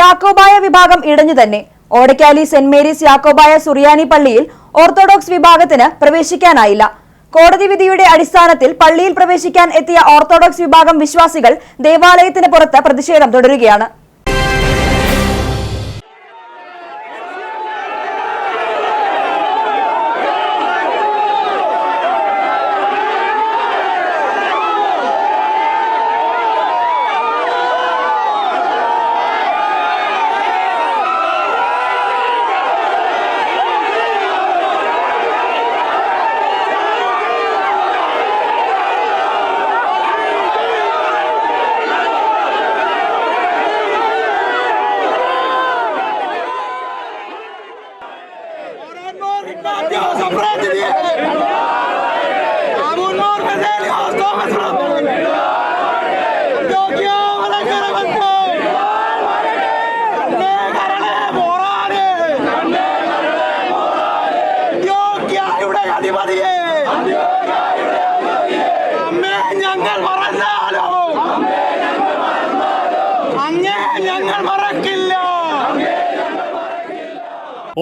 യാക്കോബായ വിഭാഗം ഇടഞ്ഞു തന്നെ. ഓടക്കാലി സെന്റ് മേരീസ് യാക്കോബായ സുറിയാനി പള്ളിയിൽ ഓർത്തഡോക്സ് വിഭാഗത്തിന് പ്രവേശിക്കാനായില്ല. കോടതി വിധിയുടെ അടിസ്ഥാനത്തിൽ പള്ളിയിൽ പ്രവേശിക്കാൻ എത്തിയ ഓർത്തഡോക്സ് വിഭാഗം വിശ്വാസികൾ ദേവാലയത്തിന് പുറത്ത് പ്രതിഷേധം തുടരുകയാണ്.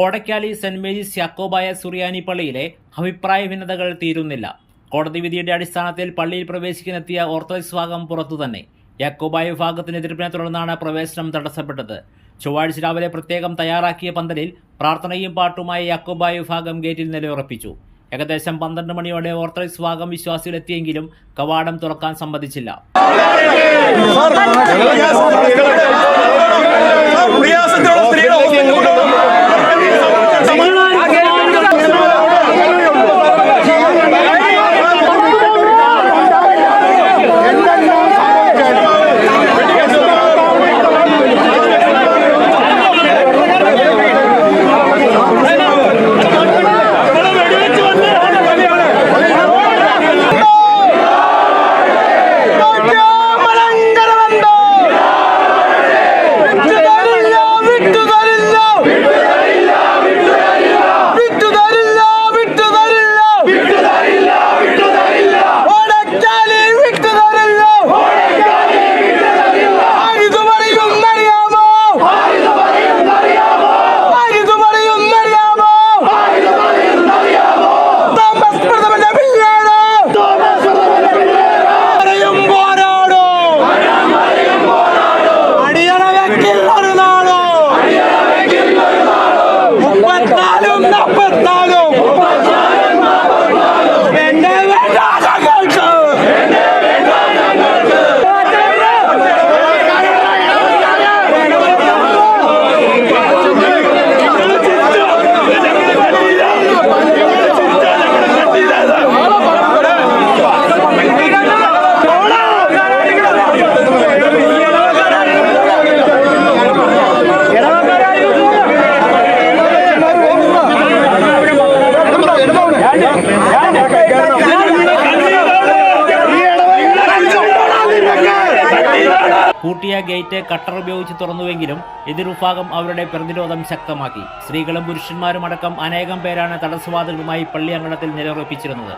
ഓടക്കാലി സെന്റ് മേരീസ് യാക്കോബായ സുറിയാനി പള്ളിയിലെ അഭിപ്രായ ഭിന്നതകൾ തീരുന്നില്ല. കോടതി വിധിയുടെ അടിസ്ഥാനത്തിൽ പള്ളിയിൽ പ്രവേശിക്കാനെത്തിയ ഓർത്തഡോക്സ് ഭാഗം പുറത്തു തന്നെ. യാക്കോബായ വിഭാഗത്തിന് എതിർപ്പിനെ തുടർന്നാണ് പ്രവേശനം തടസ്സപ്പെട്ടത്. ചൊവ്വാഴ്ച രാവിലെ പ്രത്യേകം തയ്യാറാക്കിയ പന്തലിൽ പ്രാർത്ഥനയും പാട്ടുമായി യാക്കോബായ വിഭാഗം ഗേറ്റിൽ നിലയുറപ്പിച്ചു. ഏകദേശം പന്ത്രണ്ട് മണിയോടെ ഓർത്തഡോക്സ് വിഭാഗം വിശ്വാസികളെത്തിയെങ്കിലും കവാടം തുറക്കാൻ സമ്മതിച്ചില്ല. പൂട്ടിയ ഗേറ്റ് കട്ടർ ഉപയോഗിച്ച് തുറന്നുവെങ്കിലും എതിർവിഭാഗം അവരുടെ പ്രതിരോധം ശക്തമാക്കി. സ്ത്രീകളും പുരുഷന്മാരും അടക്കം അനേകം പേരാണ് തടസ്സവാദികളുമായി പള്ളി അങ്കണത്തിൽ നിലയുറപ്പിച്ചിരുന്നത്.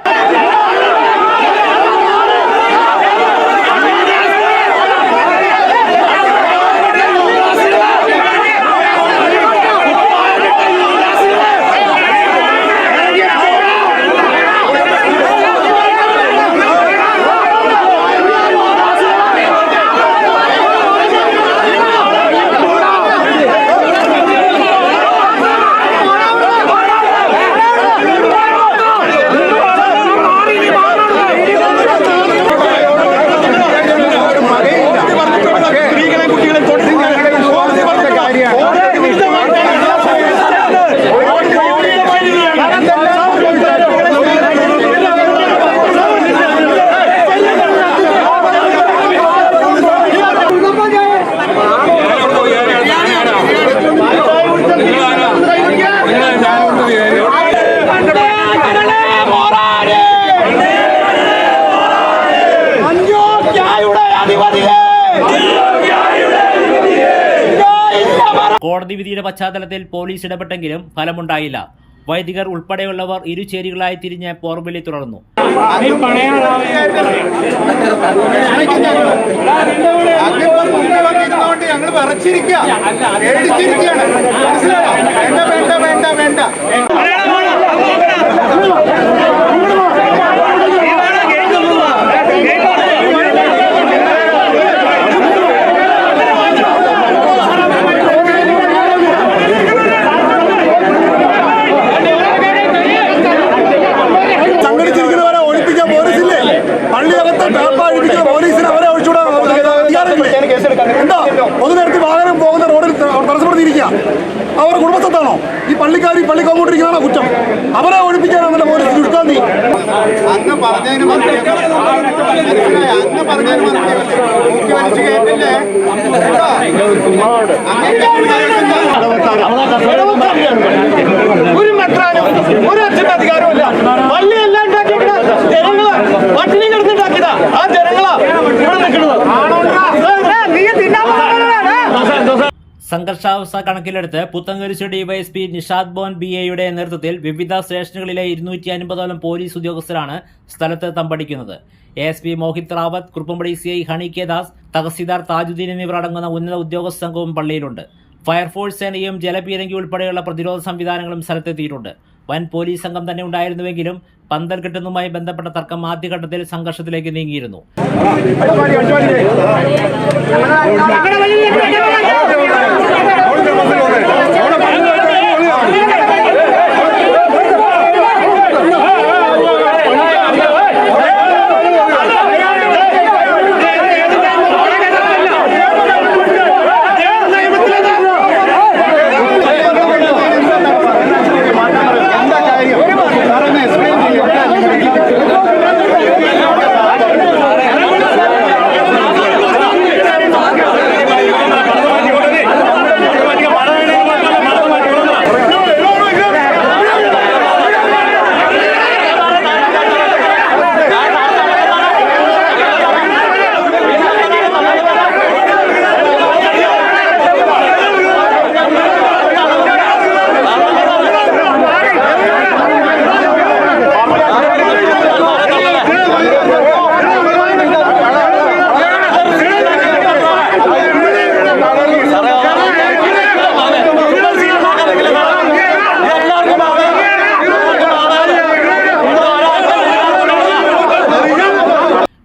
വിധിയുടെ പശ്ചാത്തലത്തിൽ പോലീസ് ഇടപെട്ടെങ്കിലും ഫലമുണ്ടായില്ല. വൈദികർ ഉൾപ്പെടെയുള്ളവർ ഇരുചേരികളായി തിരിഞ്ഞ് പോർവിളി തുടർന്നു. ഞങ്ങൾ കുടുംബത്താണോ ഈ പള്ളിക്കാർ ഈ പള്ളി കൊണ്ടിരിക്കുന്നതാണോ കുറ്റം? അവരെ ഒഴിപ്പിക്കാനാണല്ലോ പോലീസ് ദുഷ്ടാന്തി അങ്ങ് പറഞ്ഞതിന്? അങ്ങ് പറഞ്ഞതിന് മറുപടി സംഘർഷാവസ്ഥ കണക്കിലെടുത്ത് പുത്തങ്കുരിശ് ഡിവൈഎസ്പി നിഷാദ് ബോൻ ബി എയുടെ നേതൃത്വത്തിൽ വിവിധ സ്റ്റേഷനുകളിലെ ഇരുന്നൂറ്റി അൻപതോളം പോലീസ് ഉദ്യോഗസ്ഥരാണ് സ്ഥലത്ത് തമ്പടിക്കുന്നത് A S P Mohit Rawat Kuruppampady C I Honey K Das tahsildar Thajudheen എന്നിവർ അടങ്ങുന്ന ഉന്നത ഉദ്യോഗസ്ഥ സംഘവും പള്ളിയിലുണ്ട് ഫയർഫോഴ്സ് സേനയും ജലപീരങ്കി ഉൾപ്പെടെയുള്ള പ്രതിരോധ സംവിധാനങ്ങളും സ്ഥലത്തെത്തിയിട്ടുണ്ട് വൻ പോലീസ് സംഘം തന്നെ ഉണ്ടായിരുന്നുവെങ്കിലും പന്തൽ കെട്ടുന്നതുമായി ബന്ധപ്പെട്ട തർക്കം ആദ്യഘട്ടത്തിൽ സംഘർഷത്തിലേക്ക് നീങ്ങിയിരുന്നു 忘れません。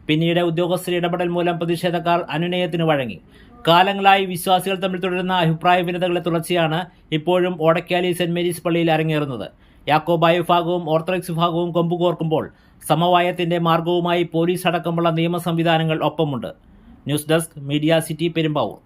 പിന്നീട് ഉദ്യോഗസ്ഥരുടെ ഇടപെടൽ മൂലം പ്രതിഷേധക്കാർ അനുനയത്തിന് വഴങ്ങി. കാലങ്ങളായി വിശ്വാസികൾ തമ്മിൽ തുടരുന്ന അഭിപ്രായ ഭിന്നതകളെ തുടർച്ചയാണ് ഇപ്പോഴും ഓടക്കാലി സെന്റ് മേരീസ് പള്ളിയിൽ അരങ്ങേറുന്നത്. യാക്കോബായ വിഭാഗവും ഓർത്തഡോക്സ് വിഭാഗവും കൊമ്പുകോർക്കുമ്പോൾ സമവായത്തിന്റെ മാർഗവുമായി പോലീസ് അടക്കമുള്ള നിയമ സംവിധാനങ്ങൾ ഒപ്പമുണ്ട്. News desk media city Perumbavoor.